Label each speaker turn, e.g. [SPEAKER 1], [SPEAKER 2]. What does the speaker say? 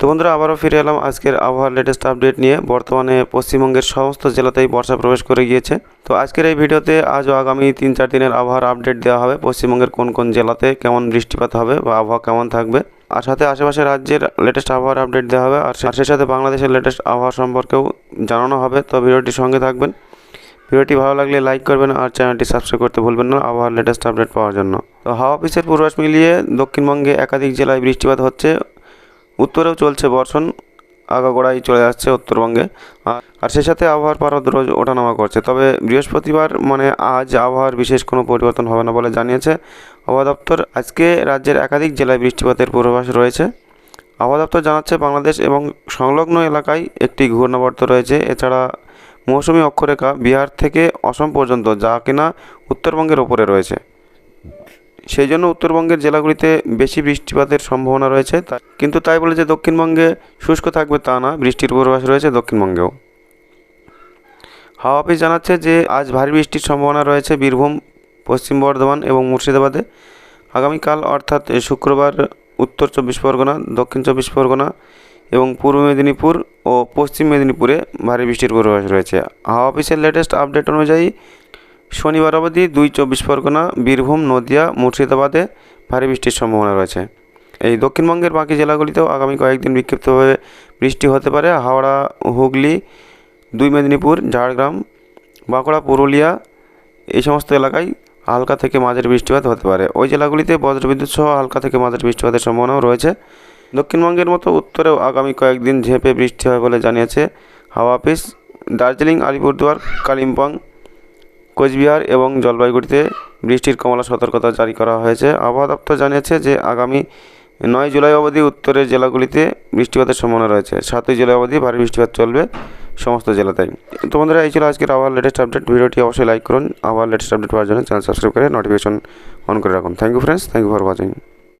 [SPEAKER 1] তো বন্ধুরা, আবারও ফিরে এলাম আজকের আবহাওয়ার লেটেস্ট আপডেট নিয়ে। বর্তমানে পশ্চিমবঙ্গের সমস্ত জেলাতেই বর্ষা প্রবেশ করে গিয়েছে। তো আজকের এই ভিডিওতে আজ ও আগামী তিন চার দিনের আবহাওয়ার আপডেট দেওয়া হবে, পশ্চিমবঙ্গের কোন কোন জেলাতে কেমন বৃষ্টিপাত হবে বা আবহাওয়া কেমন থাকবে। আর সাথে আশেপাশে রাজ্যের লেটেস্ট আবহাওয়ার আপডেট দেওয়া হবে, আর সেই সাথে বাংলাদেশের লেটেস্ট আবহাওয়া সম্পর্কেও জানানো হবে। তো ভিডিওটির সঙ্গে থাকবেন। ভিডিওটি ভালো লাগলে লাইক করবেন আর চ্যানেলটি সাবস্ক্রাইব করতে ভুলবেন না আবহাওয়ার লেটেস্ট আপডেট পাওয়ার জন্য। তো হাওয়া অফিসের পূর্বাস মিলিয়ে দক্ষিণবঙ্গে একাধিক জেলায় বৃষ্টিপাত হচ্ছে। উত্তরেও চলছে বর্ষণ, আগাগোড়াই চলে যাচ্ছে উত্তরবঙ্গে। আর- আর সেই সাথে আবহাওয়ার পারদ রোজ ওঠানামা করছে। তবে বৃহস্পতিবার মানে আজ আবহাওয়ার বিশেষ কোনো পরিবর্তন হবে না বলে জানিয়েছে আবহাওয়া দপ্তর। আজকে রাজ্যের একাধিক জেলায় বৃষ্টিপাতের পূর্বাভাস রয়েছে। আবহাওয়া দপ্তর জানাচ্ছে বাংলাদেশ এবং সংলগ্ন এলাকায় একটি ঘূর্ণাবর্ত রয়েছে। এছাড়া মৌসুমি অক্ষরেখা বিহার থেকে অসম পর্যন্ত, যা কিনা উত্তরবঙ্গের ওপরে রয়েছে। সেই জন্য উত্তরবঙ্গের জেলাগুলিতে বেশি বৃষ্টিপাতের সম্ভাবনা রয়েছে। কিন্তু তাই বলে যে দক্ষিণবঙ্গে শুষ্ক থাকবে তা না, বৃষ্টির পূর্বাভাস রয়েছে দক্ষিণবঙ্গেও। হাওয়া অফিস জানাচ্ছে যে আজ ভারী বৃষ্টির সম্ভাবনা রয়েছে বীরভূম, পশ্চিম বর্ধমান এবং মুর্শিদাবাদে। আগামীকাল অর্থাৎ শুক্রবার উত্তর চব্বিশ পরগনা, দক্ষিণ চব্বিশ পরগনা এবং পূর্ব মেদিনীপুর ও পশ্চিম মেদিনীপুরে ভারী বৃষ্টির পূর্বাভাস রয়েছে। হাওয়া অফিসের লেটেস্ট আপডেট অনুযায়ী শনিবার অবধি দুই চব্বিশ পরগনা, বীরভূম, নদিয়া, মুর্শিদাবাদে ভারী বৃষ্টির সম্ভাবনা রয়েছে। এই দক্ষিণবঙ্গের বাকি জেলাগুলিতেও আগামী কয়েকদিন বিক্ষিপ্তভাবে বৃষ্টি হতে পারে। হাওড়া, হুগলি, দুই মেদিনীপুর, ঝাড়গ্রাম, বাঁকুড়া, পুরুলিয়া এই সমস্ত এলাকায় হালকা থেকে মাঝারি বৃষ্টিপাত হতে পারে। ওই জেলাগুলিতে বজ্রবিদ্যুৎ সহ হালকা থেকে মাঝারি বৃষ্টিপাতের সম্ভাবনাও রয়েছে। দক্ষিণবঙ্গের মতো উত্তরেও আগামী কয়েকদিন ঝেঁপে বৃষ্টি হবে বলে জানিয়েছে হাওয়া অফিস। দার্জিলিং, আলিপুরদুয়ার, কালিম্পং কোচবিহার এবং জলপাইগুড়িতে বৃষ্টির কমলা সতর্কতা জারি করা হয়েছে। আবহাওয়া দপ্তর জানিয়েছে যে আগামী নয় জুলাই অবধি উত্তরের জেলাগুলিতে বৃষ্টিপাতের সম্ভাবনা রয়েছে। সাতই জুলাই অবধি ভারী বৃষ্টিপাত চলবে সমস্ত জেলাতেই। তো বন্ধুরা, এই ছিল আজকের আবার লেটেস্ট আপডেট ভিডিওটি অবশ্যই লাইক করুন। আবার লেটেস্ট আপডেট পাওয়ার জন্য চ্যানেল সাবস্ক্রাইব করে নোটিফিকেশন অন করে রাখুন। Thank you friends thank you for watching